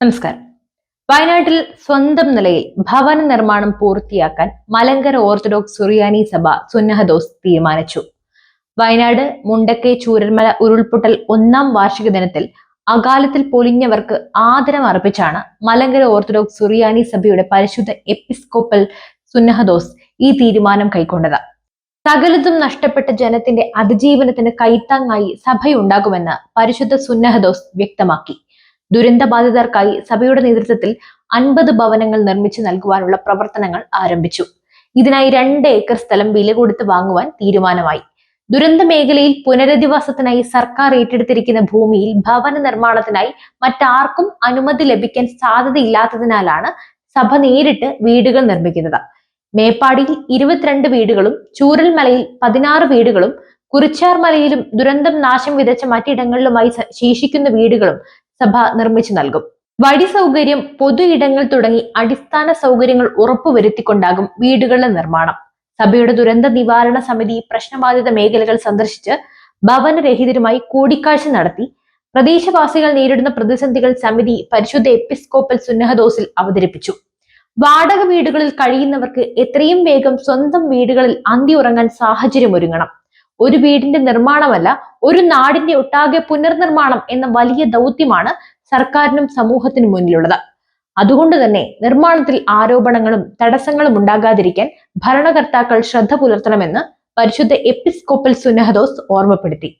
നമസ്കാരം. വയനാട്ടിൽ സ്വന്തം നിലയിൽ ഭവന നിർമ്മാണം പൂർത്തിയാക്കാൻ മലങ്കര ഓർത്തഡോക്സ് സുറിയാനി സഭ സുന്നഹദോസ് തീരുമാനിച്ചു. വയനാട് മുണ്ടക്കൈ ചൂരന്മല ഉരുൾപൊട്ടൽ ഒന്നാം വാർഷിക ദിനത്തിൽ അകാലത്തിൽ പൊലിഞ്ഞവർക്ക് ആദരം അർപ്പിച്ചാണ് മലങ്കര ഓർത്തഡോക്സ് സുറിയാനി സഭയുടെ പരിശുദ്ധ എപ്പിസ്കോപ്പൽ സുന്നഹദോസ് ഈ തീരുമാനം കൈക്കൊണ്ടത്. സകലതും നഷ്ടപ്പെട്ട ജനത്തിന്റെ അതിജീവനത്തിന് കൈത്താങ്ങായി സഭയുണ്ടാകുമെന്ന് പരിശുദ്ധ സുന്നഹദോസ് വ്യക്തമാക്കി. ദുരന്തബാധിതർക്കായി സഭയുടെ നേതൃത്വത്തിൽ അൻപത് ഭവനങ്ങൾ നിർമ്മിച്ചു നൽകുവാനുള്ള പ്രവർത്തനങ്ങൾ ആരംഭിച്ചു. ഇതിനായി രണ്ട് ഏക്കർ സ്ഥലം വില കൊടുത്ത് വാങ്ങുവാൻ തീരുമാനമായി. ദുരന്ത മേഖലയിൽ പുനരധിവാസത്തിനായി സർക്കാർ ഏറ്റെടുത്തിരിക്കുന്ന ഭൂമിയിൽ ഭവന നിർമ്മാണത്തിനായി മറ്റാർക്കും അനുമതി ലഭിക്കാൻ സാധ്യതയില്ലാത്തതിനാലാണ് സഭ നേരിട്ട് വീടുകൾ നിർമ്മിക്കുന്നത്. മേപ്പാടിയിൽ ഇരുപത്തിരണ്ട് വീടുകളും ചൂരൽമലയിൽ പതിനാറ് വീടുകളും കുറിച്ചാർ മലയിലും ദുരന്തം നാശം വിതച്ച മറ്റിടങ്ങളിലുമായി ശേഷിക്കുന്ന വീടുകളും സഭ നിർമ്മിച്ചു നൽകും. വഴി സൗകര്യം പൊതു ഇടങ്ങൾ തുടങ്ങി അടിസ്ഥാന സൗകര്യങ്ങൾ ഉറപ്പുവരുത്തിക്കൊണ്ടാകും വീടുകളുടെ നിർമ്മാണം. സഭയുടെ ദുരന്ത നിവാരണ സമിതി പ്രശ്നബാധിത മേഖലകൾ സന്ദർശിച്ച് ഭവനരഹിതരുമായി കൂടിക്കാഴ്ച നടത്തി. പ്രദേശവാസികൾ നേരിടുന്ന പ്രതിസന്ധികൾ സമിതി പരിശുദ്ധ എപ്പിസ്കോപ്പൽ സുന്നഹദോസിൽ അവതരിപ്പിച്ചു. വാടക വീടുകളിൽ കഴിയുന്നവർക്ക് എത്രയും വേഗം സ്വന്തം വീടുകളിൽ അന്തി ഉറങ്ങാൻ സാഹചര്യം ഒരുങ്ങണം ഒരു വീടിന്റെ നിർമ്മാണമല്ല ഒരു നാടിന്റെ ഒട്ടാകെ പുനർനിർമ്മാണം എന്ന വലിയ ദൗത്യമാണ് സർക്കാരിനും സമൂഹത്തിനും മുന്നിലുള്ളത്. അതുകൊണ്ട് തന്നെ നിർമ്മാണത്തിൽ ആരോപണങ്ങളും തടസ്സങ്ങളും ഉണ്ടാകാതിരിക്കാൻ ഭരണകർത്താക്കൾ ശ്രദ്ധ പുലർത്തണമെന്ന് പരിശുദ്ധ എപ്പിസ്കോപ്പൽ സുനഹദോസ് ഓർമ്മപ്പെടുത്തി.